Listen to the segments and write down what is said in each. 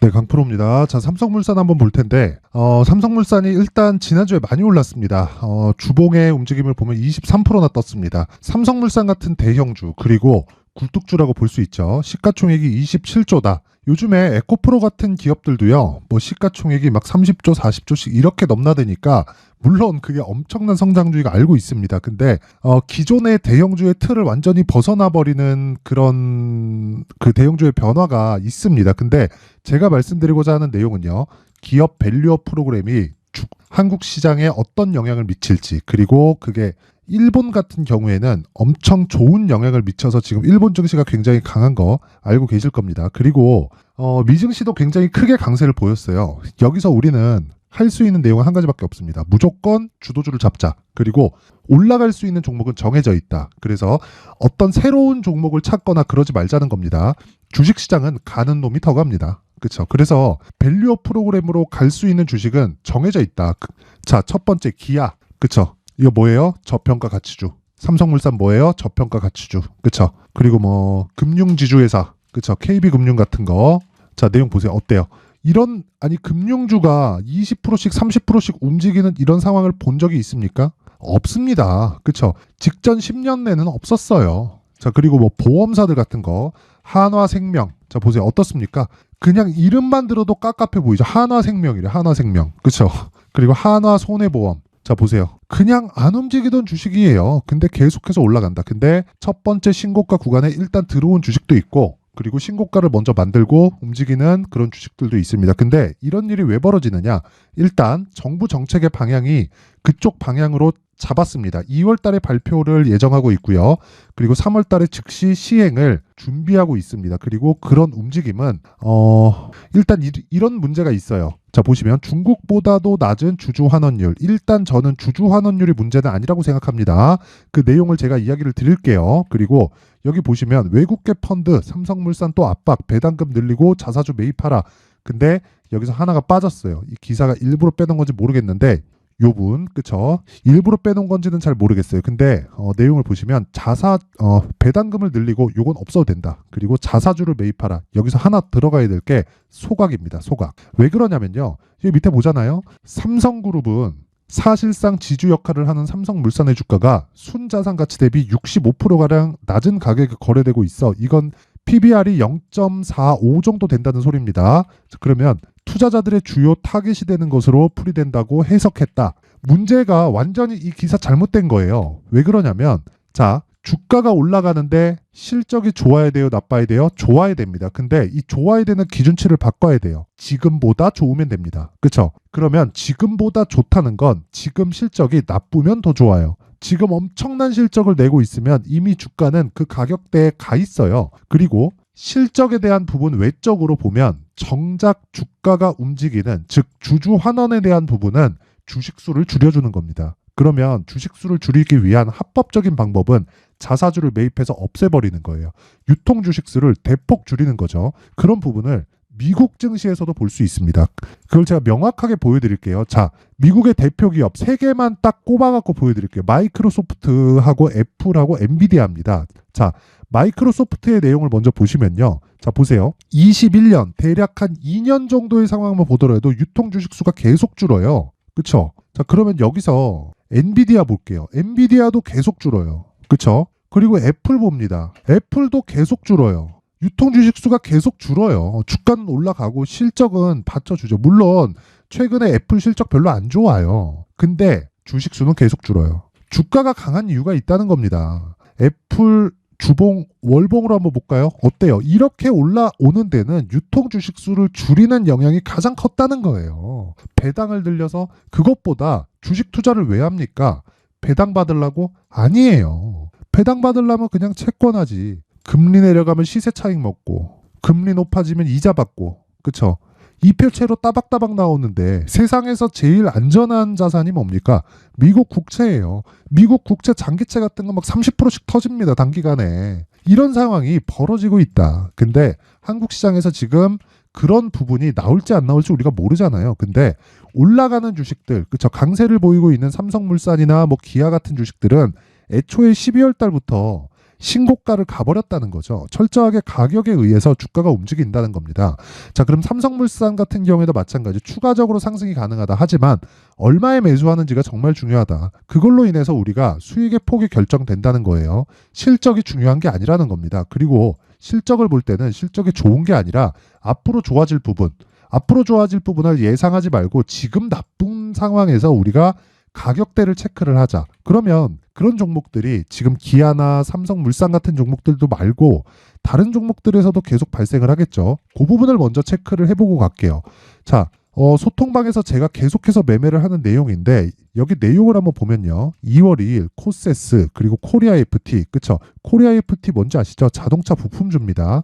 네, 강프로입니다. 자, 삼성물산 한번 볼 텐데, 어, 삼성물산이 일단 지난주에 많이 올랐습니다. 어, 주봉의 움직임을 보면 23%나 떴습니다. 삼성물산 같은 대형주, 그리고 굴뚝주라고 볼 수 있죠. 시가총액이 27조다. 요즘에 에코프로 같은 기업들도요, 뭐 시가총액이 막 30조, 40조씩 이렇게 넘나드니까, 물론 그게 엄청난 성장주의가 알고 있습니다. 근데, 어, 기존의 대형주의 틀을 완전히 벗어나 버리는 그런 그 대형주의 변화가 있습니다. 근데 제가 말씀드리고자 하는 내용은요, 기업 밸류업 프로그램이 주- 한국 시장에 어떤 영향을 미칠지, 그리고 그게 일본 같은 경우에는 엄청 좋은 영향을 미쳐서 지금 일본 증시가 굉장히 강한 거 알고 계실 겁니다. 그리고 어, 미증시도 굉장히 크게 강세를 보였어요. 여기서 우리는 할 수 있는 내용은 한 가지밖에 없습니다. 무조건 주도주를 잡자. 그리고 올라갈 수 있는 종목은 정해져 있다. 그래서 어떤 새로운 종목을 찾거나 그러지 말자는 겁니다. 주식시장은 가는 놈이 더 갑니다. 그렇죠. 그래서 밸류업 프로그램으로 갈 수 있는 주식은 정해져 있다. 그- 자, 첫 번째 기아. 그렇죠. 이거 뭐예요? 저평가 가치주. 삼성물산 뭐예요? 저평가 가치주. 그쵸? 그리고 뭐 금융지주회사. 그쵸? KB금융 같은 거. 자, 내용 보세요. 어때요? 이런 아니 금융주가 20%씩 30%씩 움직이는 이런 상황을 본 적이 있습니까? 없습니다. 그쵸? 직전 10년 내는 없었어요. 자, 그리고 뭐 보험사들 같은 거 한화생명. 자, 보세요. 어떻습니까? 그냥 이름만 들어도 깝깝해 보이죠. 한화생명이래. 한화생명. 그쵸? 그리고 한화손해보험. 자 보세요. 그냥 안 움직이던 주식이에요. 근데 계속해서 올라간다. 근데 첫 번째 신고가 구간에 일단 들어온 주식도 있고 그리고 신고가를 먼저 만들고 움직이는 그런 주식들도 있습니다. 근데 이런 일이 왜 벌어지느냐? 일단 정부 정책의 방향이 그쪽 방향으로 잡았습니다. 2월 달에 발표를 예정하고 있고요. 그리고 3월 달에 즉시 시행을 준비하고 있습니다. 그리고 그런 움직임은 어 일단 이, 이런 문제가 있어요. 자 보시면 중국보다도 낮은 주주 환원율. 일단 저는 주주 환원율이 문제는 아니라고 생각합니다. 그 내용을 제가 이야기를 드릴게요. 그리고 여기 보시면 외국계 펀드 삼성물산 또 압박 배당금 늘리고 자사주 매입하라. 근데 여기서 하나가 빠졌어요. 이 기사가 일부러 빼놓은 건지 모르겠는데 요분 그쵸? 일부러 빼놓은 건지는 잘 모르겠어요. 근데 어, 내용을 보시면 자사 어, 배당금을 늘리고 요건 없어도 된다. 그리고 자사주를 매입하라. 여기서 하나 들어가야 될 게 소각입니다. 소각. 왜 그러냐면요. 여기 밑에 보잖아요. 삼성그룹은 사실상 지주 역할을 하는 삼성물산의 주가가 순자산 가치 대비 65%가량 낮은 가격에 거래되고 있어. 이건 PBR이 0.45 정도 된다는 소리입니다. 자, 그러면 투자자들의 주요 타깃이 되는 것으로 풀이된다고 해석했다. 문제가 완전히 이 기사 잘못된 거예요. 왜 그러냐면 자 주가가 올라가는데 실적이 좋아야 돼요, 나빠야 돼요? 좋아야 됩니다. 근데 이 좋아야 되는 기준치를 바꿔야 돼요. 지금보다 좋으면 됩니다. 그쵸? 그러면 지금보다 좋다는 건 지금 실적이 나쁘면 더 좋아요. 지금 엄청난 실적을 내고 있으면 이미 주가는 그 가격대에 가 있어요. 그리고 실적에 대한 부분 외적으로 보면 정작 주가가 움직이는 즉 주주 환원에 대한 부분은 주식 수를 줄여주는 겁니다. 그러면 주식 수를 줄이기 위한 합법적인 방법은 자사주를 매입해서 없애버리는 거예요. 유통 주식 수를 대폭 줄이는 거죠. 그런 부분을 미국 증시에서도 볼 수 있습니다. 그걸 제가 명확하게 보여드릴게요. 자, 미국의 대표 기업 세 개만 딱 꼽아갖고 보여드릴게요. 마이크로소프트하고 애플하고 엔비디아입니다. 자, 마이크로소프트의 내용을 먼저 보시면요. 자, 보세요. 21년, 대략 한 2년 정도의 상황만 보더라도 유통 주식 수가 계속 줄어요. 그쵸? 자, 그러면 여기서 엔비디아 볼게요. 엔비디아도 계속 줄어요. 그쵸? 그리고 애플 봅니다. 애플도 계속 줄어요. 유통 주식 수가 계속 줄어요. 주가는 올라가고 실적은 받쳐주죠. 물론 최근에 애플 실적 별로 안 좋아요. 근데 주식 수는 계속 줄어요. 주가가 강한 이유가 있다는 겁니다. 애플 주봉 월봉으로 한번 볼까요? 어때요? 이렇게 올라오는 데는 유통 주식 수를 줄이는 영향이 가장 컸다는 거예요. 배당을 들려서 그것보다 주식 투자를 왜 합니까? 배당 받으려고 아니에요. 배당 받으려면 그냥 채권하지. 금리 내려가면 시세 차익 먹고 금리 높아지면 이자 받고 그쵸? 이표채로 따박따박 나오는데 세상에서 제일 안전한 자산이 뭡니까? 미국 국채예요. 미국 국채 장기채 같은 거 막 30%씩 터집니다. 단기간에. 이런 상황이 벌어지고 있다. 근데 한국 시장에서 지금 그런 부분이 나올지 안 나올지 우리가 모르잖아요. 근데 올라가는 주식들, 그쵸? 강세를 보이고 있는 삼성물산이나 뭐 기아 같은 주식들은 애초에 12월 달부터 신고가를 가버렸다는 거죠. 철저하게 가격에 의해서 주가가 움직인다는 겁니다. 자, 그럼 삼성물산 같은 경우에도 마찬가지 추가적으로 상승이 가능하다 하지만 얼마에 매수하는지가 정말 중요하다. 그걸로 인해서 우리가 수익의 폭이 결정된다는 거예요. 실적이 중요한 게 아니라는 겁니다. 그리고 실적을 볼 때는 실적이 좋은 게 아니라 앞으로 좋아질 부분, 앞으로 좋아질 부분을 예상하지 말고 지금 나쁜 상황에서 우리가 가격대를 체크를 하자. 그러면 그런 종목들이 지금 기아나 삼성물산 같은 종목들도 말고 다른 종목들에서도 계속 발생을 하겠죠. 그 부분을 먼저 체크를 해보고 갈게요. 자, 어, 소통방에서 제가 계속해서 매매를 하는 내용인데 여기 내용을 한번 보면요. 2월 2일 코세스 그리고 코리아 FT 그쵸? 코리아 FT 뭔지 아시죠? 자동차 부품주입니다.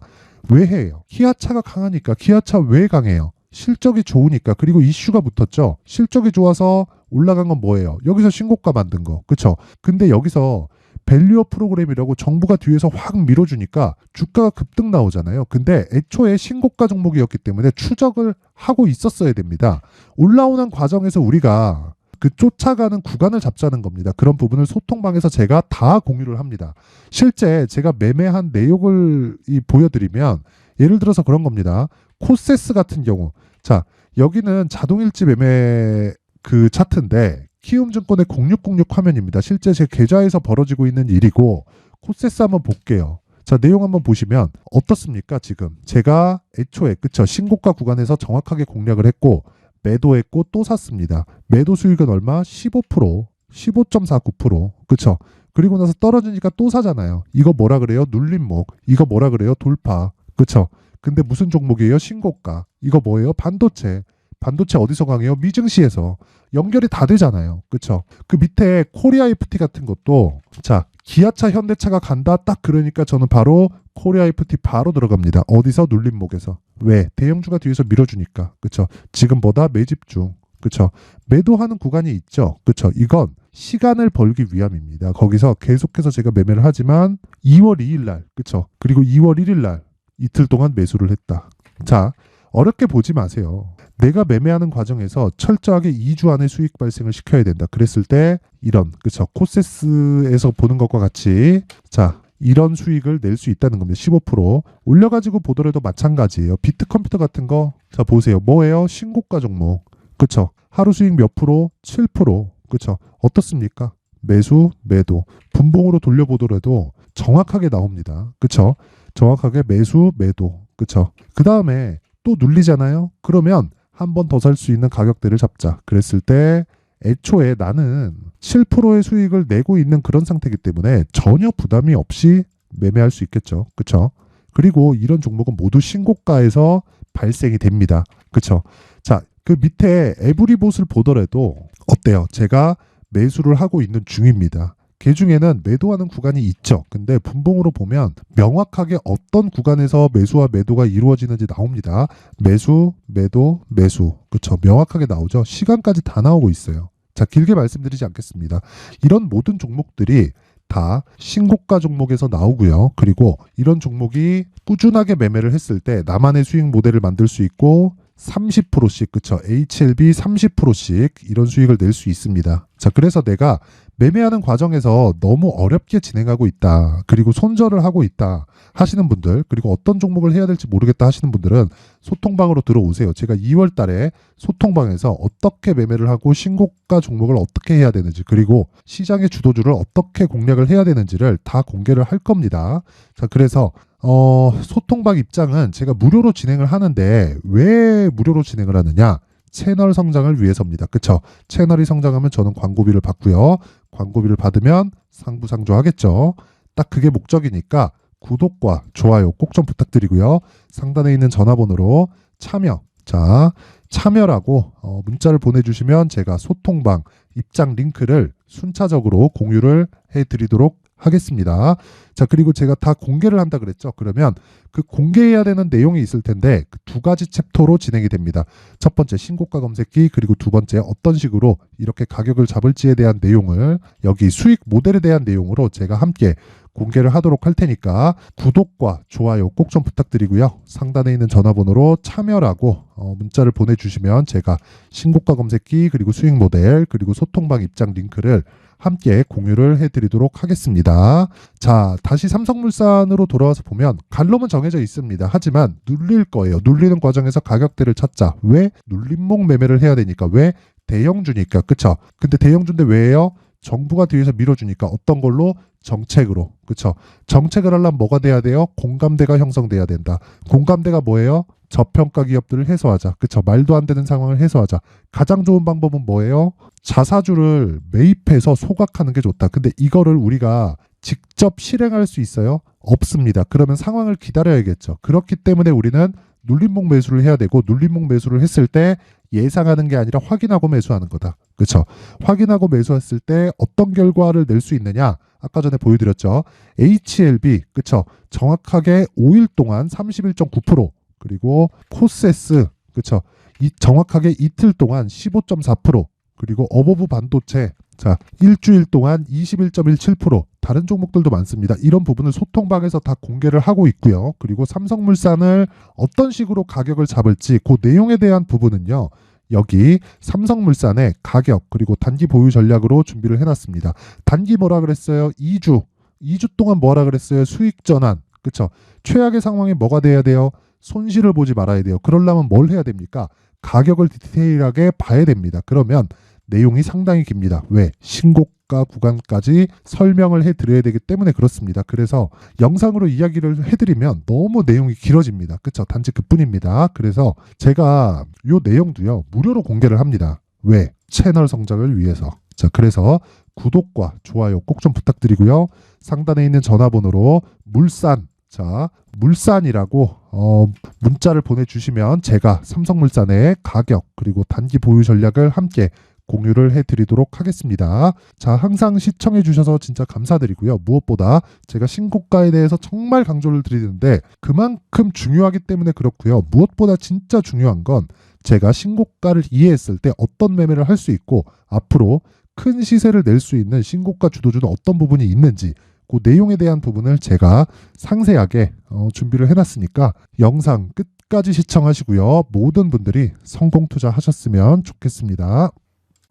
왜 해요? 기아차가 강하니까 기아차 왜 강해요? 실적이 좋으니까 그리고 이슈가 붙었죠. 실적이 좋아서 올라간 건 뭐예요? 여기서 신고가 만든 거. 그쵸? 근데 여기서 밸류어 프로그램이라고 정부가 뒤에서 확 밀어주니까 주가가 급등 나오잖아요. 근데 애초에 신고가 종목이었기 때문에 추적을 하고 있었어야 됩니다. 올라오는 과정에서 우리가 그 쫓아가는 구간을 잡자는 겁니다. 그런 부분을 소통방에서 제가 다 공유를 합니다. 실제 제가 매매한 내용을 이 보여드리면 예를 들어서 그런 겁니다. 코세스 같은 경우 자 여기는 자동일지 매매 그 차트인데 키움증권의 0606 화면입니다. 실제 제 계좌에서 벌어지고 있는 일이고 코세스 한번 볼게요. 자 내용 한번 보시면 어떻습니까 지금 제가 애초에 그쵸 신고가 구간에서 정확하게 공략을 했고 매도했고 또 샀습니다. 매도 수익은 얼마? 15% 15.49% 그쵸 그리고 나서 떨어지니까 또 사잖아요. 이거 뭐라 그래요? 눌림목 이거 뭐라 그래요? 돌파 그쵸 근데 무슨 종목이에요? 신고가 이거 뭐예요? 반도체 반도체 어디서 강해요? 미증시에서 연결이 다 되잖아요. 그쵸? 그 밑에 코리아 FT 같은 것도 자 기아차 현대차가 간다 딱 그러니까 저는 바로 코리아 FT 바로 들어갑니다. 어디서 눌림목에서 왜 대형주가 뒤에서 밀어주니까 그쵸? 지금보다 매집 중 그쵸? 매도하는 구간이 있죠. 그쵸? 이건 시간을 벌기 위함입니다. 거기서 계속해서 제가 매매를 하지만 2월 2일 날 그쵸? 그리고 2월 1일 날 이틀 동안 매수를 했다. 자, 어렵게 보지 마세요. 내가 매매하는 과정에서 철저하게 2주 안에 수익 발생을 시켜야 된다. 그랬을 때 이런 그쵸 코세스에서 보는 것과 같이 자 이런 수익을 낼 수 있다는 겁니다. 15% 올려가지고 보더라도 마찬가지예요. 비트 컴퓨터 같은 거 자 보세요. 뭐예요? 신고가 종목 그쵸 하루 수익 몇 프로? 7% 그쵸 어떻습니까? 매수 매도 분봉으로 돌려보더라도 정확하게 나옵니다. 그쵸 정확하게 매수 매도 그쵸 그 다음에 또 눌리잖아요. 그러면 한 번 더 살 수 있는 가격대를 잡자. 그랬을 때 애초에 나는 7%의 수익을 내고 있는 그런 상태이기 때문에 전혀 부담이 없이 매매할 수 있겠죠. 그쵸? 그리고 이런 종목은 모두 신고가에서 발생이 됩니다. 그쵸? 자, 그 밑에 에브리봇을 보더라도 어때요? 제가 매수를 하고 있는 중입니다. 그 중에는 매도하는 구간이 있죠. 근데 분봉으로 보면 명확하게 어떤 구간에서 매수와 매도가 이루어지는지 나옵니다. 매수, 매도, 매수. 그쵸. 명확하게 나오죠. 시간까지 다 나오고 있어요. 자, 길게 말씀드리지 않겠습니다. 이런 모든 종목들이 다 신고가 종목에서 나오고요. 그리고 이런 종목이 꾸준하게 매매를 했을 때 나만의 수익 모델을 만들 수 있고 30%씩 그쵸 HLB 30%씩 이런 수익을 낼 수 있습니다. 자 그래서 내가 매매하는 과정에서 너무 어렵게 진행하고 있다. 그리고 손절을 하고 있다. 하시는 분들, 그리고 어떤 종목을 해야 될지 모르겠다 하시는 분들은 소통방으로 들어오세요. 제가 2월 달에 소통방에서 어떻게 매매를 하고 신고가 종목을 어떻게 해야 되는지, 그리고 시장의 주도주를 어떻게 공략을 해야 되는지를 다 공개를 할 겁니다. 자, 그래서 어, 소통방 입장은 제가 무료로 진행을 하는데 왜 무료로 진행을 하느냐? 채널 성장을 위해서입니다. 그쵸? 채널이 성장하면 저는 광고비를 받고요. 광고비를 받으면 상부상조하겠죠. 딱 그게 목적이니까 구독과 좋아요 꼭 좀 부탁드리고요. 상단에 있는 전화번호로 참여, 자, 참여라고 어, 문자를 보내주시면 제가 소통방 입장 링크를 순차적으로 공유를 해드리도록 하겠습니다. 자, 그리고 제가 다 공개를 한다 그랬죠. 그러면 그 공개해야 되는 내용이 있을 텐데 그 두 가지 챕터로 진행이 됩니다. 첫 번째 신고가 검색기 그리고 두 번째 어떤 식으로 이렇게 가격을 잡을지에 대한 내용을 여기 수익 모델에 대한 내용으로 제가 함께 공개를 하도록 할 테니까 구독과 좋아요 꼭 좀 부탁드리고요. 상단에 있는 전화번호로 참여라고 어, 문자를 보내주시면 제가 신고가 검색기 그리고 수익 모델 그리고 소통방 입장 링크를 함께 공유를 해드리도록 하겠습니다. 자, 다시 삼성물산으로 돌아와서 보면 갈럼은 정해져 있습니다. 하지만 눌릴 거예요. 눌리는 과정에서 가격대를 찾자. 왜? 눌림목 매매를 해야 되니까. 왜? 대형주니까. 그쵸? 근데 대형주인데 왜요? 정부가 뒤에서 밀어주니까 어떤 걸로? 정책으로. 그쵸? 정책을 하려면 뭐가 돼야 돼요? 공감대가 형성돼야 된다. 공감대가 뭐예요? 저평가 기업들을 해소하자. 그쵸? 말도 안 되는 상황을 해소하자. 가장 좋은 방법은 뭐예요? 자사주를 매입해서 소각하는 게 좋다. 근데 이거를 우리가 직접 실행할 수 있어요? 없습니다. 그러면 상황을 기다려야겠죠. 그렇기 때문에 우리는 눌림목 매수를 해야 되고 눌림목 매수를 했을 때 예상하는 게 아니라 확인하고 매수하는 거다. 그렇죠? 확인하고 매수했을 때 어떤 결과를 낼 수 있느냐? 아까 전에 보여드렸죠. HLB 그렇죠? 정확하게 5일 동안 31.9% 그리고 코세스 그렇죠? 이 정확하게 이틀 동안 15.4% 그리고 어버브 반도체 자 일주일 동안 21.17% 다른 종목들도 많습니다. 이런 부분을 소통방에서 다 공개를 하고 있고요. 그리고 삼성물산을 어떤 식으로 가격을 잡을지 그 내용에 대한 부분은요. 여기 삼성물산의 가격 그리고 단기 보유 전략으로 준비를 해놨습니다. 단기 뭐라 그랬어요? 2주 2주 동안 뭐라 그랬어요? 수익 전환 그쵸? 최악의 상황이 뭐가 돼야 돼요? 손실을 보지 말아야 돼요. 그러려면 뭘 해야 됩니까? 가격을 디테일하게 봐야 됩니다. 그러면 내용이 상당히 깁니다. 왜? 신 고가 구간까지 설명을 해드려야 되기 때문에 그렇습니다. 그래서 영상으로 이야기를 해드리면 너무 내용이 길어집니다. 그쵸? 단지 그뿐입니다. 그래서 제가 요 내용도요, 무료로 공개를 합니다. 왜? 채널 성장을 위해서. 자, 그래서 구독과 좋아요 꼭 좀 부탁드리고요. 상단에 있는 전화번호로 물산 자, 물산이라고 어, 문자를 보내주시면 제가 삼성물산의 가격 그리고 단기 보유 전략을 함께 공유를 해드리도록 하겠습니다. 자, 항상 시청해주셔서 진짜 감사드리고요. 무엇보다 제가 신고가에 대해서 정말 강조를 드리는데 그만큼 중요하기 때문에 그렇고요. 무엇보다 진짜 중요한 건 제가 신고가를 이해했을 때 어떤 매매를 할 수 있고 앞으로 큰 시세를 낼 수 있는 신고가 주도주는 어떤 부분이 있는지 그 내용에 대한 부분을 제가 상세하게 어, 준비를 해놨으니까 영상 끝까지 시청하시고요. 모든 분들이 성공 투자하셨으면 좋겠습니다.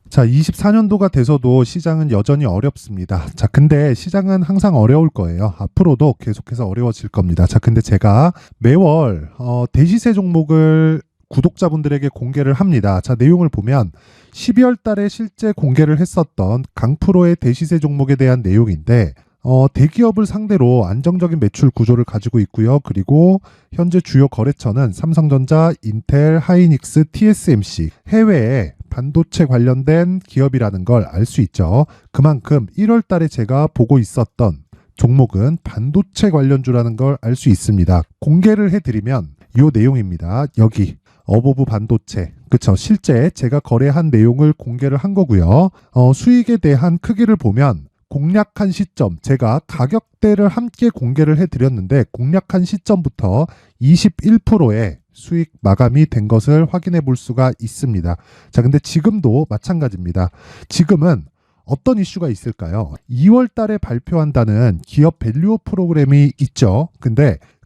자, 24년도가 돼서도 시장은 여전히 어렵습니다. 자, 근데 시장은 항상 어려울 거예요. 앞으로도 계속해서 어려워질 겁니다. 자, 근데 제가 매월 어, 대시세 종목을 구독자분들에게 공개를 합니다. 자, 내용을 보면 12월 달에 실제 공개를 했었던 강프로의 대시세 종목에 대한 내용인데 어, 대기업을 상대로 안정적인 매출 구조를 가지고 있고요. 그리고 현재 주요 거래처는 삼성전자, 인텔, 하이닉스, TSMC, 해외에 반도체 관련된 기업이라는 걸 알 수 있죠. 그만큼 1월 달에 제가 보고 있었던 종목은 반도체 관련주라는 걸 알 수 있습니다. 공개를 해드리면 이 내용입니다. 여기 어보브 반도체. 그쵸. 실제 제가 거래한 내용을 공개를 한 거고요. 어, 수익에 대한 크기를 보면 공략한 시점, 제가 가격대를 함께 공개를 해드렸는데 공략한 시점부터 21%의 수익 마감이 된 것을 확인해 볼 수가 있습니다. 자, 근데 지금도 마찬가지입니다. 지금은 어떤 이슈가 있을까요? 2월 달에 발표한다는 기업 밸류업 프로그램이 있죠. 근데